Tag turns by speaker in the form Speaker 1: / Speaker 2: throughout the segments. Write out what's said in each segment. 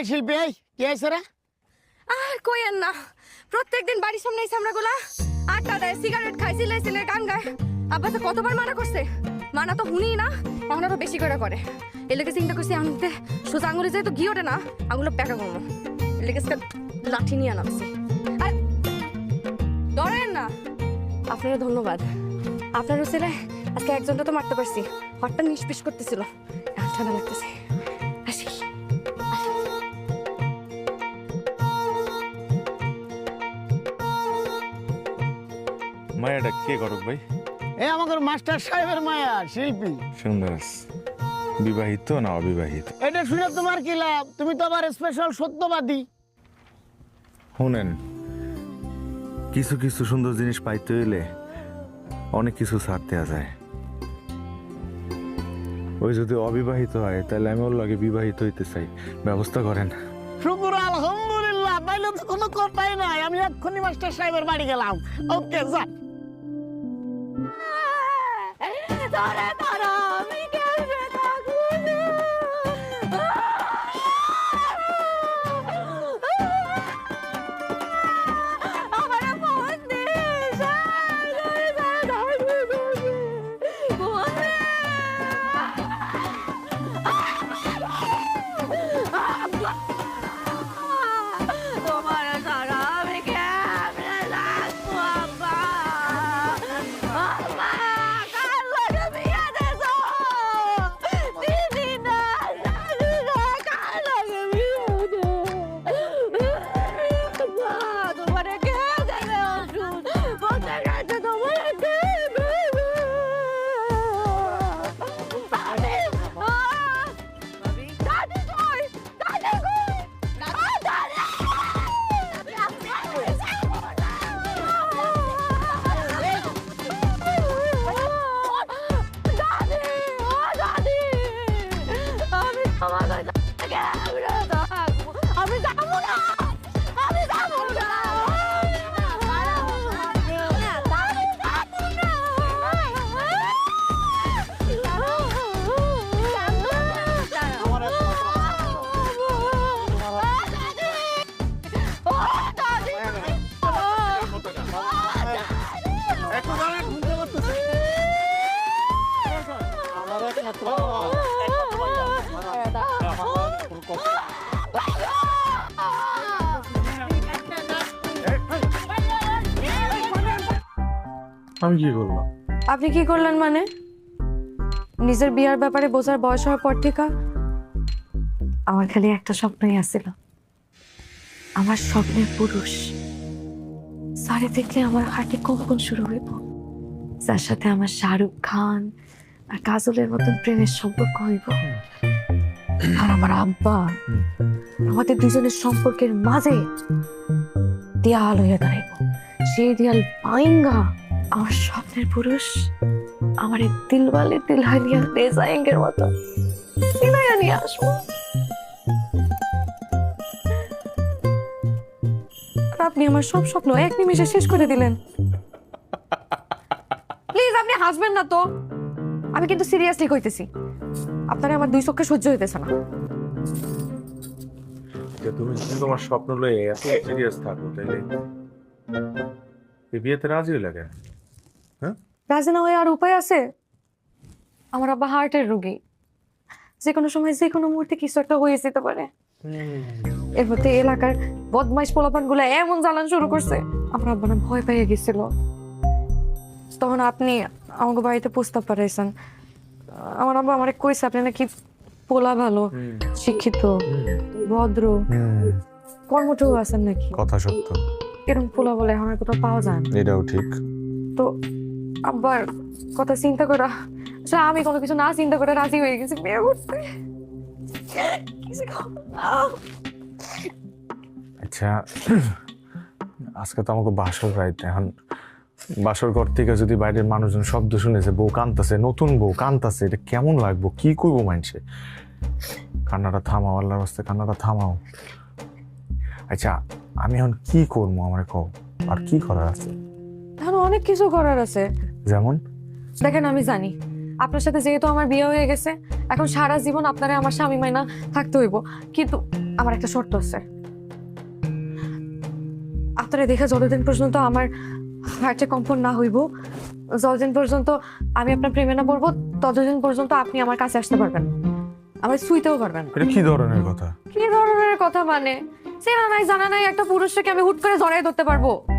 Speaker 1: এই শিল্পী, এই, কে রে?
Speaker 2: আর কইেন না। প্রত্যেকদিন বাড়ির সামনে এই সামরাগুলা আড্ডা দেয়, সিগারেট খায়, সিলাই সিলাই গান গায়। আব্বাসে কতবার মানা করছে? মানা তো শুনি না, এখন আরও বেশি করে করে। এলাকে চিন্তা করছি আনতে সোজা আঙুলে যেহেতু ঘি ওঠে না, আঙুলে প্যাকা করব। এলাকে লাঠি নিয়ে নামছি আর ডরেন না, আপনারও ধন্যবাদ। আপনারও ছেলে, আজকে একজনটা তো মারতে পারছি। হঠাৎ নিষ্পিস করতেছিল ঠান্ডা লাগতেছে।
Speaker 3: মায়াটা কে করক ভাই?
Speaker 1: এই আমাদের মাস্টার সাহেবের মায়া শিল্পী।
Speaker 3: সুন্দর বিবাহিত না অবিবাহিত?
Speaker 1: এটা শুনে তোমার কি লাভ? তুমি তো আবার স্পেশাল সত্যবাদী।
Speaker 3: শুনেন কিছু কিছু সুন্দর জিনিস পাইতে হইলে অনেক কিছু ছাড় দেওয়া যায়। ওই যদি অবিবাহিত হয় তাহলে আমি ওর লাগে বিবাহিত হইতে চাই। ব্যবস্থা করেন।
Speaker 1: শুকুর আলহামদুলিল্লাহ তাইলে তো কোনো কথাই নাই। আমি এক্ষুনি মাস্টার সাহেবের বাড়ি গেলাম। ওকে যা
Speaker 2: ধরে ধরো আমি কি
Speaker 3: করলাম?
Speaker 2: আপনি কি করলেন মানে? নিজের বিয়ার ব্যাপারে বোঝার বয়স হওয়ার পর থেকে আমার খালি একটা স্বপ্নই আসছিল আমার স্বপ্নের পুরুষ। সারে দেখলে আমার হার্টে কম্পন শুরু হইব? যার সাথে আমার শাহরুখ খান আর কাজলের মতন প্রেমের সম্পর্ক হইব। আর আমার আব্বা আমাদের দুজনের সম্পর্কের মাঝে দেয়াল হইয়া দাঁড়াইব। সেই দেয়াল পাইঙ্গা আমার স্বপ্নের পুরুষ, আমার এই দিলওয়ালে দিলহানিয়া রেজাইঙ্গের মতো। সিনাইয়া নিয়ে আসব। আপনি আমার সব স্বপ্ন এক নিমিষে শেষ করে দিলেন। প্লিজ, আপনি হাসবেন না তো। আমি কিন্তু সিরিয়াসলি কইতেছি, আপনারা আমার দুই চোখে সহ্য হইতেছে না।
Speaker 3: যে তুমি তোমার স্বপ্ন লয়ে এত সিরিয়াস থাকো, তাইলে? বিয়েতে রাজি কেন?
Speaker 2: রাজি না হয়ে আর উপায় আছে? আমার আব্বা হার্টের রোগী। যে কোনো সময় যে কোনো মুহূর্তে কিছু একটা হয়ে যেতে পারে। এর মধ্যে এলাকার বদমাইশ পোলাপানগুলা এমন জ্বালান শুরু করছে আমার আব্বা না ভয় পেয়ে গেছিল। তখন আপনি আমাকে বাড়িতে প্রস্তাব পাঠাইছেন। আমার আব্বা আমার কইছে আপনি নাকি পোলা ভালো শিক্ষিত ভদ্র কর্মঠও আছেন নাকি?
Speaker 3: কথা সত্য।
Speaker 2: এরকম পোলা বলে আমার কোথাও পাওয়া যায় না।
Speaker 3: এটাও ঠিক।
Speaker 2: তো আব্বার কথা চিন্তা করা। আসলে আমি কোনো কিছু না চিন্তা করে রাজি হয়ে গেছি। বিয়ে করতে!
Speaker 3: আচ্ছা আজকে তো আমাকে বাসর রাইত এখন বাসর ঘর থেকে যদি বাইরের মানুষজন শব্দ শুনেছে, বউ কান্তাছে, নতুন বউ কান্তাছে, এটা কেমন লাগবো? কি করব মানছে কান্নাটা থামাও, আল্লাহর রাস্তায় কান্নাটা থামাও। আচ্ছা আমি এখন কি করব আমার কও? আর কি করার আছে?
Speaker 2: এখন অনেক কিছু করার আছে।
Speaker 3: যেমন?
Speaker 2: দেখেন আমি জানি। আপনার সাথে যেহেতু আমার বিয়ে হয়ে গেছে এখন সারা জীবন আপনারা আমার স্বামী মাইনা থাকতে হইব। কিন্তু আমার একটা শর্ত আছে। আপনারা দেখে যতদিন পর্যন্ত আমার হার্টে কম্পন না হইব যতদিন পর্যন্ত আমি আপনার প্রেমে না পড়ব ততদিন পর্যন্ত আপনি আমার কাছে আসতে পারবেন আমার শুইতেও পারবেন
Speaker 3: এটা কি ধরনের কথা?
Speaker 2: কি ধরনের কথা মানে? চেনা নাই জানা নাই একটা পুরুষকে আমি হুট করে জড়াই ধরতে পারব।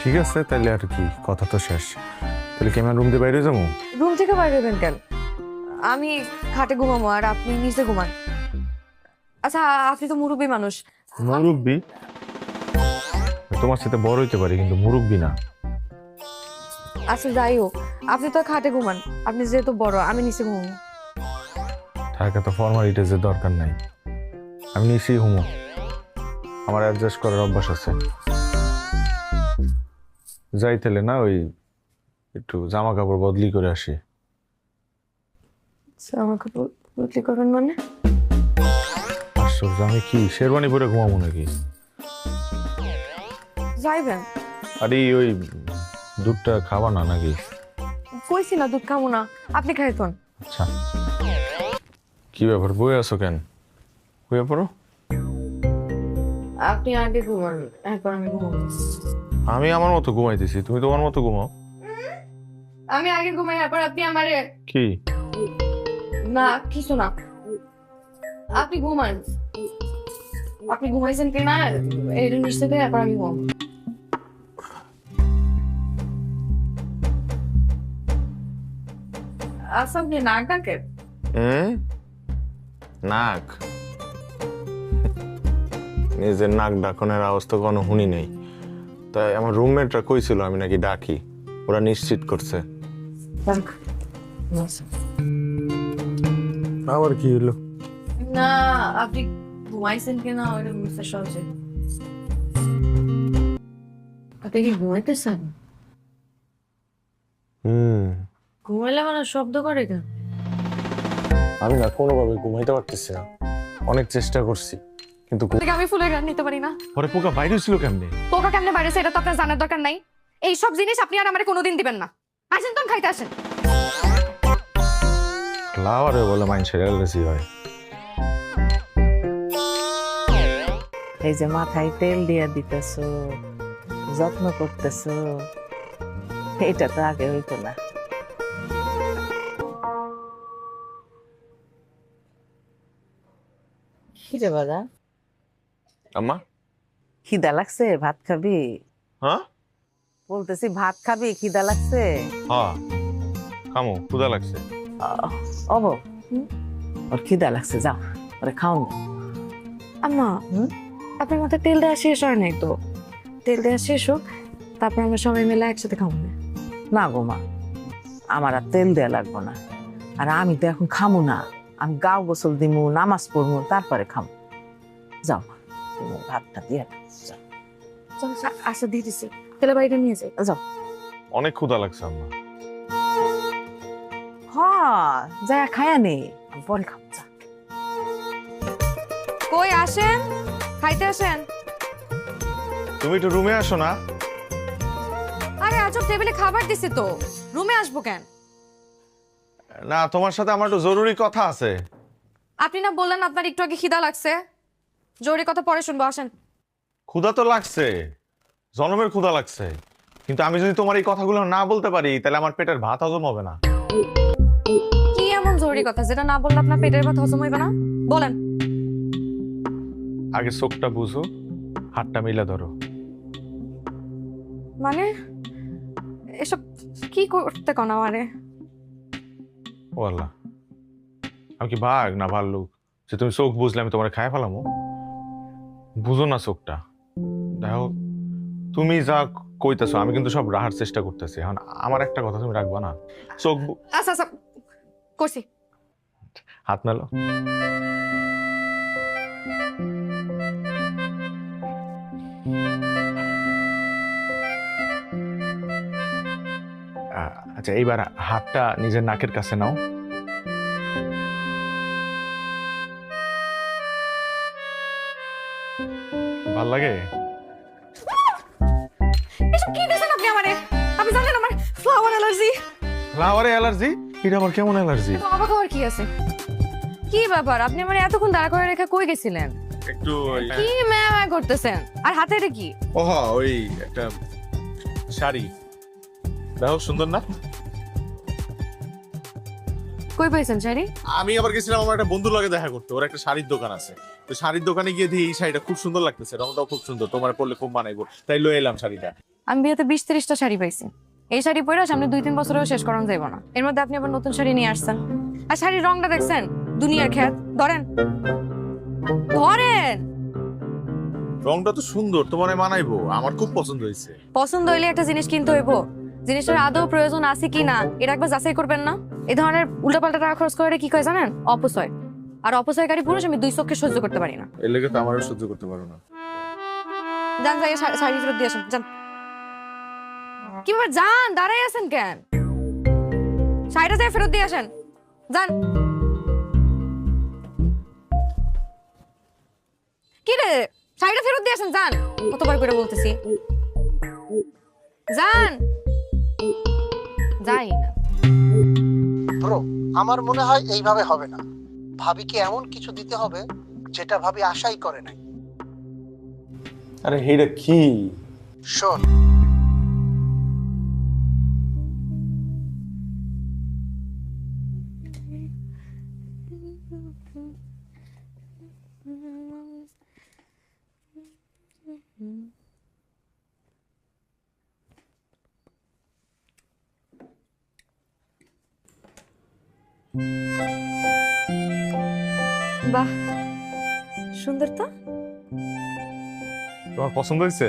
Speaker 3: ঠিক আছে তাহলে আর কি? কথা তো শেষ। তাহলে কি আমার রুম দিয়ে বাইরে যাব?
Speaker 2: রুম থেকে বাইরে হবেন কেন? আমি খাটে ঘুমাবো আর আপনি নিচে ঘুমান। আচ্ছা আপনি তো মুরব্বী মানুষ।
Speaker 3: মুরব্বি? তোমার সাথে বড় হইতে পারি কিন্তু মুরব্বি না।
Speaker 2: আচ্ছা যাই হোক আপনি তো খাটে ঘুমান। আপনি যেহেতু বড় আমি নিচে ঘুমাবো।
Speaker 3: তার তো ফর্মালিটিজের দরকার নাই। আমি নিচেই হুমো আমার অ্যাডজাস্ট করার অভ্যাস আছে। যাই তাহলে না ওই একটু জামা কাপড় বদলি করে আসি।
Speaker 2: আমাকে বল- বদলি করবেন মানে?
Speaker 3: আশ্চর্য আমি কি শেরবানি পরে ঘুমাবো নাকি?
Speaker 2: যাইবেন।
Speaker 3: আরে ওই দুধটা খাবা না নাকি?
Speaker 2: কইছি না দুধ খাব না আপনি খাইতন।
Speaker 3: আচ্ছা। কি ব্যাপার বই আছো কেন? বইয়ে পড়ো।
Speaker 2: আপনি আগে ঘুমান একবার আমি ঘুমাবো।
Speaker 3: আমি আমার মতো ঘুমাইতেছি তুমি তোমার মতো ঘুমাও।
Speaker 2: আমি আগে ঘুমাই একবার আপনি আমারে
Speaker 3: কি?
Speaker 2: না কিছু না। আপনি ঘুমান। আপনি ঘুমাইছেন কি না এর নিশ্চিত একবার আমি ঘুমাবো। আচ্ছা নাক ডাকে
Speaker 3: নাক? নিজের নাক ডাকনের আওয়াজ তো কোনো শুনি নেই। তাই আমার রুমমেটরা কইছিল আমি নাকি ডাকি। ওরা নিশ্চিত করছে। আবার কি হলো?
Speaker 2: না আপনি ঘুমাইছেন কি না ওটা বুঝতে সহজে আপনি কি ঘুমাইতেছেন?
Speaker 3: হুম।
Speaker 2: ঘুমাইলে মানে শব্দ করে কেন?
Speaker 3: আমি না কোনোভাবে ঘুমাইতে পারতেছি না। অনেক চেষ্টা করছি। কিন্তু
Speaker 2: আমি ফুলের গান নিতে পারি না।
Speaker 3: পরে পোকা বাইরে ছিল কেমনে?
Speaker 2: পোকা কেমনে বাইরে সেটা তো আপনার জানার দরকার নাই। এই সব জিনিস আপনি আর আমারে কোনোদিন দিবেন না। আসেন তখন খাইতে আসেন।
Speaker 3: ফ্লাওয়ারে বলে মাইন মানুষের অ্যালার্জি হয়।
Speaker 4: এই যে মাথায় তেল দিয়া দিতেছ যত্ন করতেছ এটা তো আগে হইতো না। খিদে বাজা
Speaker 3: আম্মা?
Speaker 4: খিদা লাগছে ভাত খাবি?
Speaker 3: হ্যাঁ?
Speaker 4: বলতেছি ভাত খাবি? খিদা লাগছে?
Speaker 3: হ্যাঁ কামো ক্ষুদা লাগছে।
Speaker 4: অব। হুম? ওর খিদা লাগছে যাও ওরে খাওন
Speaker 2: আম্মা
Speaker 4: হুম?
Speaker 2: আপনার মাথায় তেল দেওয়া শেষ হয় নাই তো? তেল দেওয়া শেষ হোক তারপর আমরা সবাই মিলে একসাথে খাব না?
Speaker 4: না গো মা আমার আর তেল দেয়া লাগবো না। আর আমি তো এখন খামু না। আমি গাও গোসল দিমু নামাজ পড়মু তারপরে খামু। যাও। ভাতটা দিয়ে।
Speaker 2: আচ্ছা দিয়ে দিছি তেলে বাইরে নিয়ে যাই।
Speaker 4: যাও।
Speaker 3: অনেক ক্ষুদা লাগছে আম্মা
Speaker 4: হ্যাঁ যা খায়া নে। পরে খাব যা।
Speaker 2: কই আসেন? খাইতে আসেন?
Speaker 3: তুমি একটু রুমে আসো না।
Speaker 2: আরে আজব টেবিলে খাবার দিছি তো। রুমে আসব কেন?
Speaker 3: না তোমার সাথে আমার একটু জরুরি কথা আছে।
Speaker 2: আপনি না বললেন আপনার একটু আগে খিদা লাগছে। জরুরি কথা পরে শুনব আসেন।
Speaker 3: ক্ষুধা তো লাগছে জনমের ক্ষুধা লাগছে। কিন্তু আমি যদি তোমার এই কথাগুলো না বলতে পারি তাহলে আমার পেটের ভাত হজম হবে না।
Speaker 2: কি এমন জরুরি কথা? যেটা না বললে আপনার পেটের ভাত হজম হইবে না? বলেন।
Speaker 3: আগে চোখটা বুঝো হাতটা মিলে ধরো।
Speaker 2: মানে? এসব কি করতে কোন আমারে?
Speaker 3: ও আল্লাহ। আমি কি বাঘ না ভাল্লুক? যে তুমি চোখ বুঝলে আমি তোমার খায় ফেলামো? বুঝো না চোখটা। দেখো তুমি যা কইতেছো আমি কিন্তু সব রাহার চেষ্টা করতেছি। এখন আমার একটা কথা তুমি রাখবা না। চোখ
Speaker 2: আচ্ছা আচ্ছা করছি।
Speaker 3: হাত মেলো আচ্ছা এইবার হাতটা নিজের নাকের কাছে নাও। ভালো লাগে?
Speaker 2: আর হাতে কি?
Speaker 3: ওহ ওই একটা শাড়ি। সুন্দর না?
Speaker 2: কই পাইছেন শাড়ি?
Speaker 3: আমি আবার গেছিলাম আমার একটা বন্ধুর লগে দেখা করতে। ওর একটা শাড়ির দোকান আছে। তো শাড়ির দোকানে গিয়ে দেখি এই শাড়িটা খুব সুন্দর লাগতেছে রংটাও খুব সুন্দর তোমার পরলে খুব মানাইবো। তাই লয়ে এলাম শাড়িটা।
Speaker 2: আমি বিয়েতে বিশ তিরিশটা শাড়ি পাইছি। এই শাড়ি পরে সামনে দুই তিন বছরেও শেষ করানো যাইব না। এর মধ্যে আপনি আবার নতুন শাড়ি নিয়ে আসছেন। আর শাড়ির রংটা দেখছেন? দুনিয়ার খ্যাত। ধরেন। ধরেন!
Speaker 3: রংটা তো সুন্দর তোমার মানাইবো। আমার খুব পছন্দ হয়েছে।
Speaker 2: পছন্দ হইলে একটা জিনিস কিনতে হইব। জিনিসটার আদৌ প্রয়োজন আছে কি না এটা একবার যাচাই করবেন না? এই ধরনের উল্টাপাল্টা টাকা খরচ করে কি কয় জানেন? অপচয়। আর অপচয়কারী পুরুষ আমি দুই চোখকে সহ্য করতে পারি না।
Speaker 3: এর লেগে তো আমারও সহ্য করতে পারো না।
Speaker 2: যান যাই শাড়ি ফেরত দিয়ে আসেন যান। কি ব্যাপার যান দাঁড়াই আছেন কেন? শাড়িটা যাই ফেরত দিয়ে আসেন যান। কি রে শাড়িটা ফেরত দিয়ে আসেন যান। কতবার করে বলতেছি। যান। যাই না।
Speaker 5: আমার মনে হয় এইভাবে হবে না। ভাবিকে এমন কিছু দিতে হবে যেটা ভাবি আশাই করে নাই।
Speaker 3: আরে হেটা কি?
Speaker 5: শোন।
Speaker 2: বাহ সুন্দর তো।
Speaker 6: তোমার পছন্দ হয়েছে?